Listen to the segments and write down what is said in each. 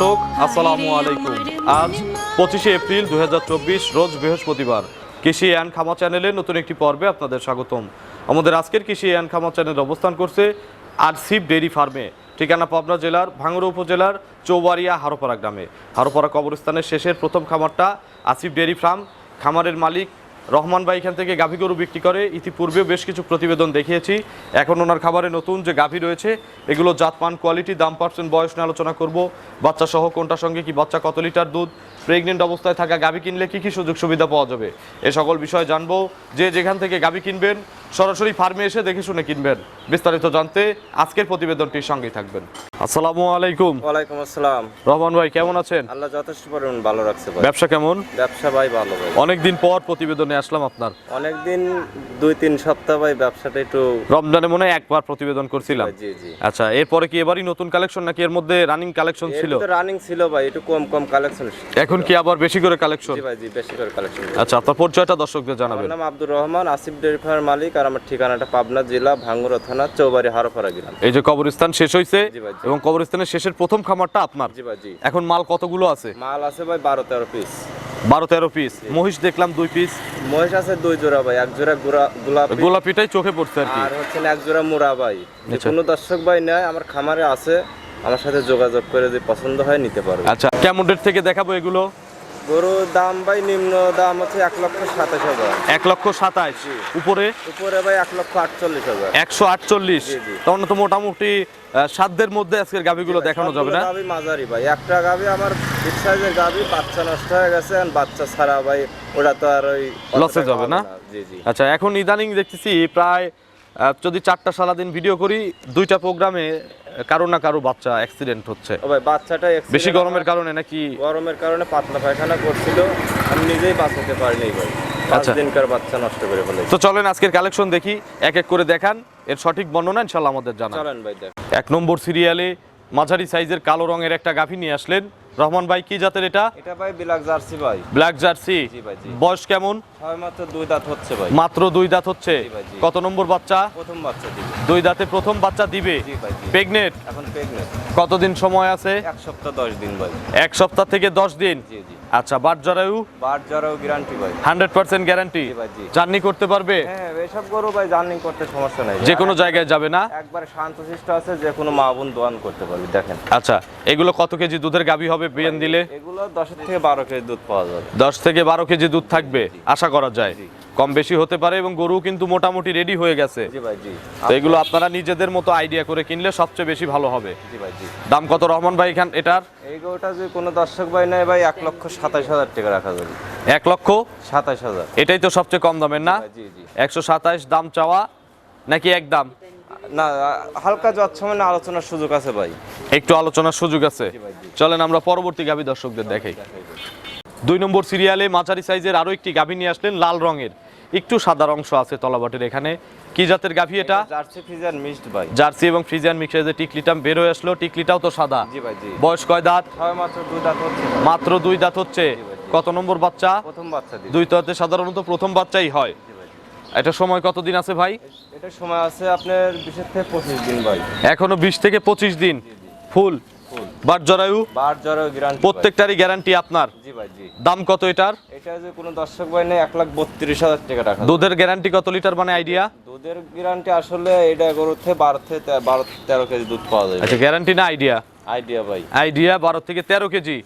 দর্শক আসসালামু আলাইকুম। আজ পঁচিশে এপ্রিল দু হাজার চব্বিশ রোজ বৃহস্পতিবার। কৃষি অ্যান্ড খামা চ্যানেলের নতুন একটি পর্বে আপনাদের স্বাগতম। আমাদের আজকের কৃষি অ্যান্ড খামা চ্যানেল অবস্থান করছে আর আরসিপ ডেইরি ফার্মে ঠিকানা পাবনা জেলার ভাঙড়া উপজেলার চৌবাড়িয়া হারোপাড়া গ্রামে। হারোপাড়া কবরস্থানের শেষের প্রথম খামারটা আসিফ ডেইরি ফার্ম খামারের মালিক রহমান ভাই এখান থেকে গাভী গরু বিক্রি করে। ইতিপূর্বেও বেশ কিছু প্রতিবেদন দেখিয়েছি। এখন ওনার খাবারে নতুন যে গাভী রয়েছে, এগুলো জাতমান, কোয়ালিটি, দাম, পার্সেন্ট বয়স নিয়ে আলোচনা করব। বাচ্চা সহ কোনটার সঙ্গে কি, বাচ্চা কত লিটার দুধ, প্রেগনেন্ট অবস্থায় থাকা গাভী কিনলে কি কি সুযোগ সুবিধা পাওয়া যাবে? এ সকল বিষয় জানব। যে যেখান থেকে গাভী কিনবেন, সরাসরি ফার্মে এসে দেখে শুনে কিনবেন। বিস্তারিত জানতে আজকের প্রতিবেদনটির সঙ্গেই থাকবেন। আসসালামু আলাইকুম। ওয়ালাইকুম আসসালাম। রহমান ভাই কেমন আছেন? আল্লাহ যথেষ্ট পরিমাণ ভালো রাখছে ভাই। ব্যবসা কেমন? ব্যবসা ভাই ভালো ভাই। অনেকদিন পর প্রতিবেদনে আসলাম আপনার। অনেকদিন দুই তিন সপ্তাহ ভাই ব্যবসাটা একটু রমজানে মনে হয় একবার প্রতিবেদন করছিলাম। জি জি। আচ্ছা এরপরে কি এবারই নতুন কালেকশন নাকি এর মধ্যে রানিং কালেকশন ছিল? রানিং ছিল ভাই একটু কম কম কালেকশন এখন কি আবার বেশি করে কালেকশন জি ভাই জি বেশি করে কালেকশন আচ্ছা আপনার পরিচয়টা দর্শকদের আমার জানাবেন নাম আব্দুর রহমান আসিফ ডেয়ারি ফার্মের মালিক আর আমার ঠিকানাটা পাবনা জেলা ভাঙ্গুরা থানা চৌবাড়ি হারোপাড়া গ্রাম। এই যে কবরস্থান শেষ হয়েছে জি ভাই। এবং কবরস্থানের শেষের প্রথম খামারটা আপনার। জি ভাই জি। এখন মাল কতগুলো আছে? মাল আছে ভাই বারো তেরো পিস বারো তেরো পিস মহিষ দেখলাম দুই পিস মহিষ আছে দুই জোড়া ভাই এক জোড়া গোলাপি। গোলাপিটাই চোখে পড়ছে আর কি। আর হচ্ছে এক জোড়া মোড়া ভাই। যে আচ্ছা। কোনো দর্শক ভাই নেয় আমার খামারে আছে। আমার সাথে যোগাযোগ করে যদি পছন্দ হয় নিতে পারবে। আচ্ছা কেমন রেট থেকে দেখাবো এগুলো? গরুর দাম ভাই নিম্ন দাম হচ্ছে এক লক্ষ সাতাশ হাজার। এক লক্ষ সাতাইশ উপরে? উপরে ভাই এক লক্ষ আটচল্লিশ হাজার। একশো আটচল্লিশ। তখন তো মোটামুটি সাধ্যের মধ্যে আজকের গাভিগুলো দেখানো যাবে না? গাভী মাঝারি ভাই। একটা গাভী আমার বিগ সাইজের গাভী বাচ্চা নষ্ট হয়ে গেছে আর বাচ্চা ছাড়া ভাই ওটা তো আর ওই লসে যাবে না? জি জি। আচ্ছা এখন ইদানিং দেখতেছি প্রায় যদি চারটা সারাদিন ভিডিও করি দুইটা প্রোগ্রামে কারও না কারও বাচ্চা অ্যাক্সিডেন্ট হচ্ছে। ভাই বাচ্চাটা বেশি গরমের কারণে নাকি? গরমের কারণে পাতলা পায়খানা করছিল। আমি নিজেই বাঁচাতে পারিনি ভাই। আচ্ছা। দিনকার বাচ্চা নষ্ট করে ফেলে তো চলেন আজকের কালেকশন দেখি এক এক করে দেখান। এর সঠিক বর্ণনা ইনশাল্লাহ আমাদের জানা চলেন ভাই দেখ। এক নম্বর সিরিয়ালে মাঝারি সাইজের কালো রঙের একটা গাভী নিয়ে আসলেন। রহমান ভাই কি জাতের এটা? এটা ভাই ব্ল্যাক জার্সি ভাই। Black jersey. জি ভাই, জি। বয়স কেমন? ছয় মাত্র দুই দাঁত হচ্ছে ভাই। মাত্র দুই দাঁত হচ্ছে। জি ভাই, জি। কত নম্বর বাচ্চা? প্রথম বাচ্চা দিবে। দুই দাঁতে প্রথম বাচ্চা দিবে? জি ভাই জি। প্রেগনেট এখন প্রেগনেট কতদিন সময় আছে? এক সপ্তাহ দশ দিন ভাই। এক সপ্তাহ থেকে দশ দিন? জি জি। আচ্ছা বাট জরায়ু? বাট জরায়ু গ্যারান্টি ভাই। হান্ড্রেড পার্সেন্ট গ্যারান্টি জি জার্নি করতে পারবে? হ্যাঁ এসব গরু ভাই জার্নি করতে সমস্যা নাই। যে কোনো জায়গায় যাবে না? একবার শান্ত শিষ্ট আছে যে কোনো মা বোন দোয়ান করতে পারবে দেখেন। আচ্ছা এগুলো কত কেজি দুধের গাবি হবে বিয়েন দিলে? এগুলো দশের থেকে বারো কেজি দুধ পাওয়া যাবে। দশ থেকে বারো কেজি দুধ থাকবে আশা করা যায়। কম বেশি হতে পারে এবং গরু কিন্তু মোটামুটি রেডি হয়ে গেছে। তো এগুলো আপনারা নিজেদের মতো আইডিয়া করে কিনলে সবচেয়ে বেশি ভালো হবে। জি ভাই দাম কত রহমান ভাই এখান এটার? এই গরুটা যদি কোনো দর্শক ভাই নেয় ভাই এক লক্ষ সাতাশ হাজার টাকা রাখা যাবে। এক লক্ষ? সাতাশ হাজার। এটাই তো সবচেয়ে কম দামের না? জি জি একশো সাতাইশ দাম চাওয়া নাকি এক দাম? না হালকা না আলোচনার সুযোগ আছে ভাই। একটু আলোচনার সুযোগ আছে। চলেন আমরা পরবর্তী গাভী দর্শকদের দেখাই। দুই নম্বর সিরিয়ালে মাঝারি সাইজের আরও একটি গাভী নিয়ে আসলেন লাল রঙের। একটু সাদা অংশ আছে তলাবাটের এখানে। কি জাতের গাভী এটা? জার্সি মিক্সড ভাই। জার্সি এবং ফ্রিজিয়ান মিক্সারে টিকলিটাম বের হয়ে আসলো টিকলিটাও তো সাদা। জি ভাই জি। বয়স কয় দাঁত? মাত্র দুই দাঁত হচ্ছে। মাত্র দুই দাঁত হচ্ছে। কত নম্বর বাচ্চা? প্রথম বাচ্চা দুই দাঁতে সাধারণত প্রথম বাচ্চাই হয়। এটা সময় কতদিন আছে ভাই? এটা সময় আছে আপনার বিশেষ থেকে পঁচিশ দিন ভাই। এখনও বিশ থেকে পঁচিশ দিন। ফুল? বাট জরায়ু? বার জরায়ু গ্যারান্টি প্রত্যেকটারই গ্যারান্টি আপনার? জি ভাই জি। দাম কত এটার? এটা যে কোনো দর্শক ভাই নেই এক লাখ বত্রিশ হাজার টাকা টাকা। দুধের গ্যারান্টি কত লিটার মানে আইডিয়া দুধের গ্যারান্টি আসলে এটা গরুতে বারো থেকে বারো তেরো কেজি দুধ পাওয়া যায়। আচ্ছা গ্যারান্টি না আইডিয়া আইডিয়া ভাই। আইডিয়া বারো থেকে তেরো কেজি।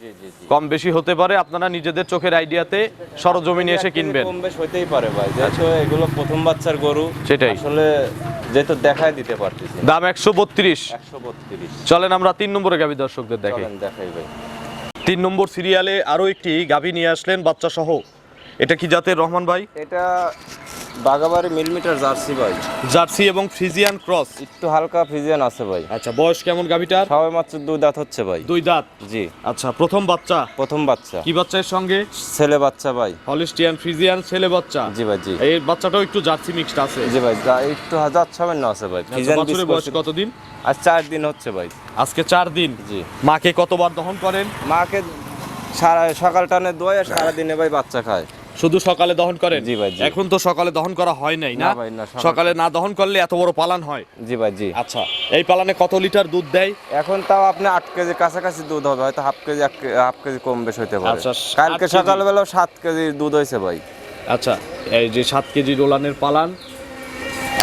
কম বেশি হতে পারে আপনারা নিজেদের চোখের আইডিয়াতে সরজমিনে এসে কিনবেন। কম বেশ হইতেই পারে ভাই যেহেতু এগুলো প্রথম বাচ্চার গরু সেটাই। আসলে যেহেতু দেখাই দিতে পারতেছি। দাম একশো বত্রিশ। একশো বত্রিশ। চলেন আমরা তিন নম্বরে গাভী দর্শকদের দেখে চলেন দেখাই ভাই। তিন নম্বর সিরিয়ালে আরও একটি গাভী নিয়ে আসলেন বাচ্চা সহ এটা কি জাতের রহমান ভাই? এটা বাগাবাড়ি মিলিমিটার জার্সি ভাই। জার্সি এবং ফ্রিজিয়ান ক্রস। একটু হালকা ফ্রিজিয়ান আছে ভাই। আচ্ছা বয়স কেমন গাভিটার? সবাই মাত্র দুই দাঁত হচ্ছে ভাই। দুই দাঁত? জি। আচ্ছা প্রথম বাচ্চা? প্রথম বাচ্চা। কি বাচ্চার সঙ্গে? ছেলে বাচ্চা ভাই। হলিস্টিয়ান ফ্রিজিয়ান ছেলে বাচ্চা। জি ভাই জি। এই বাচ্চাটাও একটু জার্সি মিক্সড আছে? জি ভাই একটু হাজার সামান্য আছে ভাই। আচ্ছা, ফিজিয়ান বছরের বয়স কতদিন? আর চার দিন হচ্ছে ভাই। আজকে চার দিন? জি। মাকে কতবার দহন করেন? মাকে সারা সকাল টানে দোয় সারাদিনে ভাই বাচ্চা খায়। শুধু সকালে দহন করেন? জি ভাই। এখন তো সকালে দহন করা হয় নাই না? ভাই, না, সকালে- না দহন করলে এত বড় পালান হয়? জি ভাই জি। আচ্ছা এই পালানে কত লিটার দুধ দেয়? এখন তাও আপনি আট কেজি কাছাকাছি দুধ হবে হয়তো হাফ কেজি হাফ কেজি কম বেশ হইতে পারে। আচ্ছা, কালকে। সকালবেলাও সাত কেজি দুধ হয়েছে ভাই। আচ্ছা এই যে সাত কেজি রোলানের পালান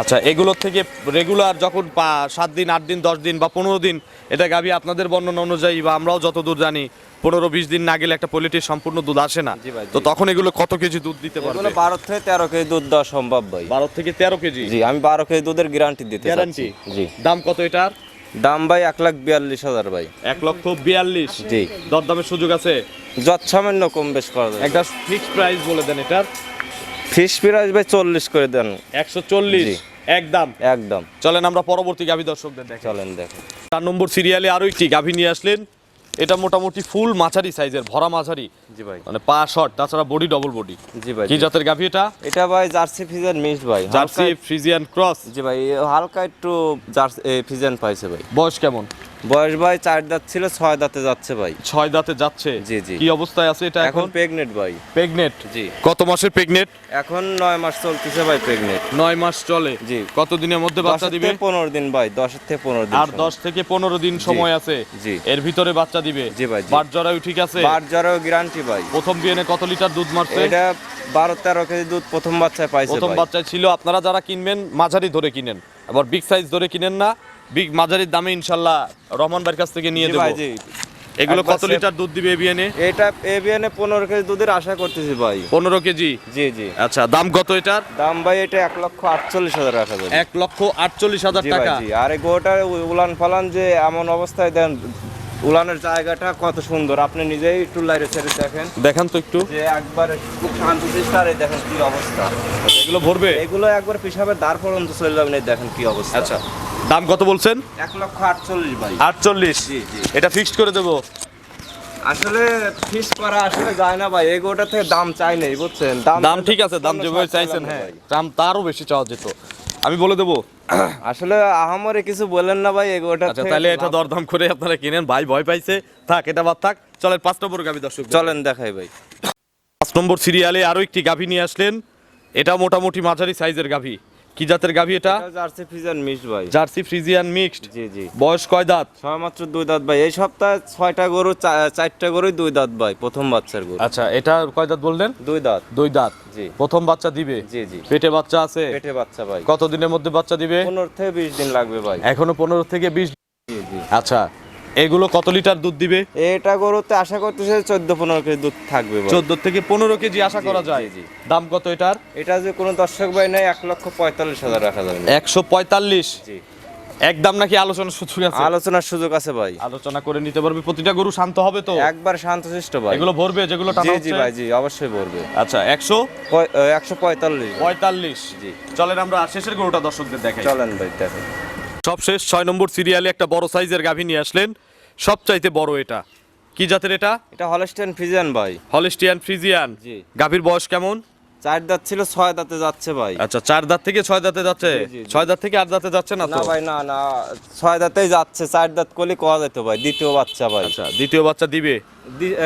আচ্ছা এগুলোর থেকে রেগুলার যখন সাত দিন আট দিন দশ দিন বা পনেরো দিন এটা গাবি আপনাদের বর্ণনা অনুযায়ী বা আমরাও যতদূর জানি পনেরো বিশ দিন না গেলে একটা পোলিটির সম্পূর্ণ দুধ আসে না। তো তখন এগুলো কত কেজি দুধ দিতে পারবে? বারো থেকে তেরো কেজি দুধ দেওয়া সম্ভব ভাই। বারো থেকে তেরো কেজি? জি আমি বারো কেজি দুধের গ্যারান্টি দিতে গ্যারান্টি জি। দাম কত এটার? দাম ভাই এক লাখ বিয়াল্লিশ হাজার ভাই। এক লক্ষ বিয়াল্লিশ। জি। দরদামের সুযোগ আছে? যত সামান্য কম বেশ করা যায়। একটা ফিক্সড প্রাইস বলে দেন এটার। ফিস প্রাইস ভাই চল্লিশ করে দেন। একশো চল্লিশ? একদম। একদম। চলেন আমরা পরবর্তী গাভী দর্শকদের দেখেন চলেন দেখেন। চার নম্বর সিরিয়ালে আরও একটি গাভী নিয়ে আসলেন। এটা মোটামুটি ফুল মাঝারি সাইজের ভরা মাঝারি। জি ভাই। মানে পা শর্ট তাছাড়া বডি ডবল বডি জি ভাই কি জাতের গাভী এটা? এটা ভাই জার্সি ফিজেন মিক্সড ভাই। Jersey Friesian cross. জি ভাই হালকা একটু জার্সি ফিজেন পাইছে ভাই। বয়স কেমন? বয়স ভাই চার দাঁত ছিল ছয় দাঁতে যাচ্ছে ভাই। ছয় দাঁতে যাচ্ছে? জি, জি। কি অবস্থায় আছে এটা এখন প্রেগনেন্ট ভাই। প্রেগনেট জি। কত মাসের প্রেগনেট এখন নয় মাস চলতেছে ভাই প্রেগনেন্ট নয় মাস চলে? জি। কত দিনের মধ্যে বাচ্চা দিবে? পনেরো দিন ভাই দশের থেকে পনেরো দিন আর দশ থেকে পনেরো দিন সময় আছে। জি। এর ভিতরে বাচ্চা দিবে? জি ভাই। বাট জরায়ু ঠিক আছে? বার জ্বরেও গ্যারান্টি ভাই। প্রথম বিয়েনে কত লিটার দুধ মারছে? এটা বারো তেরো কেজি দুধ প্রথম বাচ্চায় পাইছে প্রথম বাচ্চায় ছিল আপনারা যারা কিনবেন মাঝারি ধরে কিনেন। আবার বিগ সাইজ ধরে কিনেন না বিগ মাঝারির দামে ইনশাল্লাহ রহমান ভাইয়ের কাছ থেকে নিয়ে দেবো। এগুলো কত লিটার দুধ দিবে এবিএনে এটা এবিএনে পনেরো কেজি দুধের আশা করতেছি ভাই। পনেরো কেজি? জি জি। আচ্ছা দাম কত এটার? দাম ভাই এটা এক লক্ষ আটচল্লিশ হাজার রাখা যাবে। এক লক্ষ আটচল্লিশ হাজার টাকা। জি। আর এই উলান ফালান যে এমন অবস্থায় দেন উলানের জায়গাটা কত সুন্দর। আপনি নিজেই একটু লাইরে ছেড়ে দেখেন। দেখান তো একটু। যে একবার খুব শান্ত আর এই দেখেন কি অবস্থা। এগুলো ভরবে? এগুলো একবার পিসাবের দ্বার পর্যন্ত চলে যাবেন এই দেখেন কি অবস্থা। আচ্ছা দাম কত বলছেন? এক লক্ষ আটচল্লিশ ভাই। আটচল্লিশ। এটা ফিক্সড করে দেবো। আসলে ফিস করা আসলে যায় না ভাই এগোটা থেকে দাম চাই নেই বুঝছেন? দাম ঠিক আছে দাম যেভাবে চাইছেন। হ্যাঁ দাম তারও বেশি চাওয়া যেত। আমি বলে দেবো। আসলে আহামরে কিছু বলেন না ভাই এগোটা আচ্ছা তাহলে এটা দরদাম করে আপনারা কিনেন। ভাই ভয় পাইছে। থাক এটা বাদ থাক। চলেন পাঁচ নম্বর গাভী দর্শক চলেন দেখাই ভাই। পাঁচ নম্বর সিরিয়ালে আরও একটি গাভী নিয়ে আসলেন। এটা মোটামুটি মাঝারি সাইজের গাভি। কি জাতের গাভি এটা? জার্সি ফিজান মিস ভাই। Jersey Friesian mixed? জি জি। বয়স কয় দাঁত? ছয় মাত্র দুই দাঁত ভাই। এই সপ্তাহে ছয়টা গরু চারটা গরুই দুই দাঁত ভাই প্রথম বাচ্চার গরু। আচ্ছা এটা কয় দাঁত বললেন? দুই দাঁত। দুই দাঁত। জি। প্রথম বাচ্চা দিবে? জি জি। পেটে বাচ্চা আছে? পেটে বাচ্চা ভাই। কত দিনের মধ্যে বাচ্চা দিবে? পনেরো থেকে বিশ দিন লাগবে ভাই। এখনও পনেরো থেকে বিশ জি জি। আচ্ছা এগুলো কত লিটার দুধ দিবে? এটা গরুতে আশা করতেছে চোদ্দ পনেরো কেজি দুধ থাকবে ভাই চোদ্দ থেকে পনেরো কেজি আশা করা যায়। জি। দাম কত এটার? এটা যে কোনো দর্শক ভাই নাই এক লক্ষ পঁয়তাল্লিশ হাজার রাখা যাবে। একশো পঁয়তাল্লিশ? জি। একদম নাকি আলোচনা সুযোগ আছে? আলোচনার সুযোগ আছে ভাই। আলোচনা করে নিতে পারবে। প্রতিটা গরু শান্ত হবে তো? একবার শান্ত শান্তশিষ্ট ভাই। এগুলো ভরবে যেগুলো টানা জি জি ভাই জি অবশ্যই বলবে আচ্ছা একশো একশো পঁয়তাল্লিশ পঁয়তাল্লিশ। জি। চলেন আমরা শেষের গরুটা দর্শকদের দেখাই। চলেন ভাই দেখেন। সবশেষ ছয় নম্বর সিরিয়ালে একটা বড় সাইজের গাভী নিয়ে আসলেন। সবচাইতে বড় এটা। কি জাতের এটা? এটা হলস্টিয়ান ফ্রিজিয়ান ভাই। Holstein Friesian. জি। গাভীর বয়স কেমন? চার দাঁত ছিল ছয় দাঁতে যাচ্ছে ভাই। আচ্ছা চার দাঁত থেকে ছয় দাঁতে যাচ্ছে। ছয় দাঁত থেকে আট দাঁতে যাচ্ছে না না ভাই না না। ছয় দাঁতেই যাচ্ছে চার দাঁত কলি কোয়া যেত ভাই? দ্বিতীয় বাচ্চা ভাই। আচ্ছা দ্বিতীয় বাচ্চা দিবে?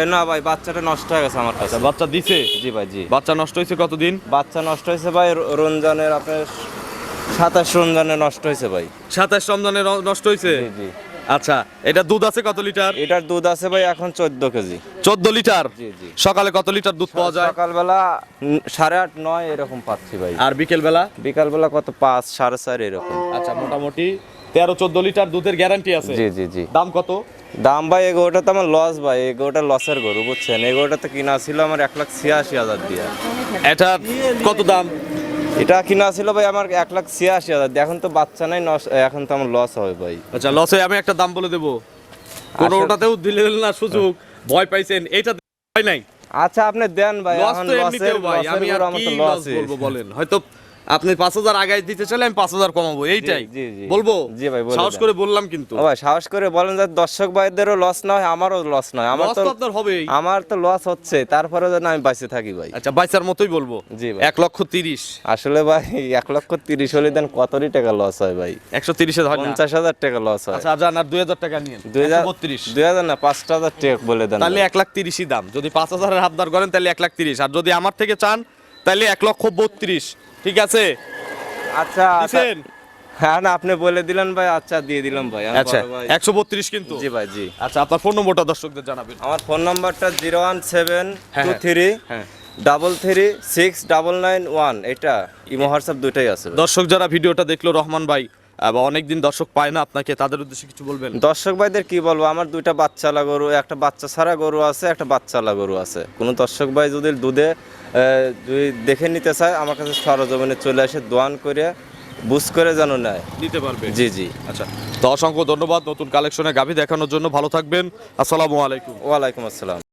না ভাই বাচ্চাটা নষ্ট হয়ে গেছে আমার কাছে। আচ্ছা বাচ্চা দিছে? জি ভাই জি। বাচ্চা নষ্ট হয়েছে কতদিন? বাচ্চা নষ্ট হয়েছে ভাই র- রমজানের আপনার সাতাশ রমজানে নষ্ট হয়েছে ভাই। সাতাশ রমজানে ন- নষ্ট হয়েছে? জি জি। আচ্ছা এটা দুধ আছে কত লিটার? এটার দুধ আছে ভাই এখন চোদ্দ কেজি। চোদ্দ লিটার? জি জি। সকালে কত লিটার দুধ পাওয়া যায়? সকালবেলা উম, সাড়ে আট নয় এরকম পাচ্ছি ভাই। আর বিকেল বেলা বিকালবেলা কত? পাঁচ সাড়ে চার এরকম। আচ্ছা মোটামুটি তেরো চোদ্দ লিটার দুধের গ্যারান্টি আছে। জি জি জি। দাম কত? দাম ভাই এগোটা তো আমার লস ভাই। এগোটা লসের গরু বুঝছেন? এই গরুটা তো কিনা ছিল আমার এক লাখ ছিয়াশি হাজার দিয়ে। এটা কত দাম? এটা কিনা ছিল ভাই আমার এক লাখ ছিয়াশি হাজার। এখন তো বাচ্চা নাই এখন তো আমার লস হবে ভাই। আচ্ছা লস হয়ে আমি একটা দাম বলে দেবো। কোনোটাতেও দিলেন না সুযোগ ভয় পাইছেন এটা ভয় নাই। আচ্ছা আপনি দেন ভাই লস এখন তো এমনিতেও ভাই আমি আর কি লস। বলব বলেন। হয়তো আপনি পাঁচ হাজার আগায় দিতে চাইলে আমি পাঁচ হাজার কমাবো এইটাই। বলব? জি ভাই, বলে সাহস। করে বললাম কিন্তু। ভাই সাহস করে বলেন যে দর্শক ভাইদেরও লস না হয় আমারও লস নয় আমার তো আপনার হবেই। আমার তো লস হচ্ছে তারপরে যেন আমি বাঁচে থাকি ভাই। আচ্ছা বাইসার মতোই বলব। জি ভাই। এক লক্ষ তিরিশ। আসলে ভাই এক লক্ষ তিরিশ হলে দেন কতই টাকা লস হয় ভাই? একশো তিরিশে হয় পঞ্চাশ হাজার টাকা লস হয়। আচ্ছা যান আর দুই হাজার টাকা নিয়ে দুই হাজার বত্রিশ। দুই হাজার না পাঁচটা হাজার টাকা বলে দেন তাহলে এক লাখ তিরিশই দাম। যদি পাঁচ হাজারের হাবদার করেন তাহলে এক লাখ তিরিশ। আর যদি আমার থেকে চান তাহলে এক লক্ষ বত্রিশ ঠিক আছে আচ্ছা দিছেন? হ্যাঁ না আপনি বলে দিলেন ভাই আচ্ছা দিয়ে দিলাম ভাই আচ্ছা। একশো বত্রিশ কিন্তু জি ভাই জি আচ্ছা আপনার ফোন নম্বরটা দর্শকদের জানাবেন আমার ফোন নাম্বারটা জিরো ওয়ান সেভেন হ্যাঁ, টু হ্যাঁ। থ্রি হ্যাঁ double three six double nine one এটা ইমো হোয়াটসঅ্যাপ দুইটাই আছে দর্শক যারা ভিডিওটা দেখল রহমান ভাই বা অনেকদিন দর্শক পায় না আপনাকে তাদের উদ্দেশ্যে কিছু বলবেন? দর্শক ভাইদের কি বলব আমার দুইটা বাচ্চালা গরু একটা বাচ্চা ছাড়া গরু আছে একটা বাচ্চালা গরু আছে। কোনো দর্শক ভাই যদি দুধে যদি দেখে নিতে চায় আমার কাছে সরজমিনে চলে আসে দোয়ান করে বুঝ করে যেন নেয়। নিতে পারবে? জি জি। আচ্ছা তো অসংখ্য ধন্যবাদ নতুন কালেকশনে গাভী দেখানোর জন্য ভালো থাকবেন আসসালামু আলাইকুম। ওয়ালাইকুম আসসালাম।